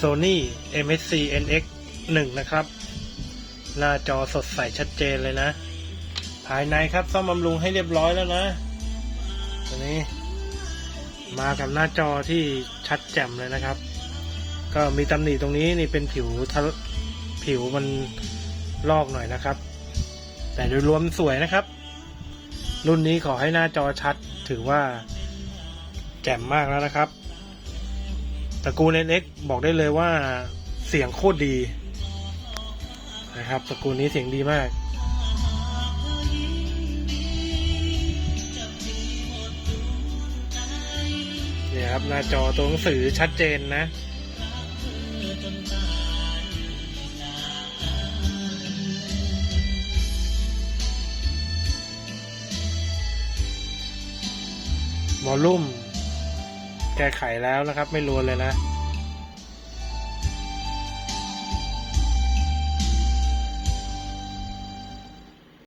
Sony MSC NX 1 นะครับ หน้าจอสดใสชัดเจนเลยนะ ภายในครับซ่อมบำรุงให้เรียบร้อยแล้วนะ ตัวนี้ มากับหน้าจอที่ชัดแจ่มเลยนะครับ ก็มีตำหนิตรงนี้นี่เป็นผิวทะผิวมันลอกหน่อยนะครับ แต่โดยรวมสวยนะครับ รุ่นนี้ขอให้หน้าจอชัดถือว่าแจ่มมากแล้วนะครับ ตระกูล NX บอกได้เลยว่าเสียงโคตรดีนะครับตระกูลนี้เสียงดีมาก เนี่ยครับหน้าจอตัวหนังสือชัดเจนนะวอลลุ่ม แก้ไขแล้วนะครับ ไม่รวนเลยนะ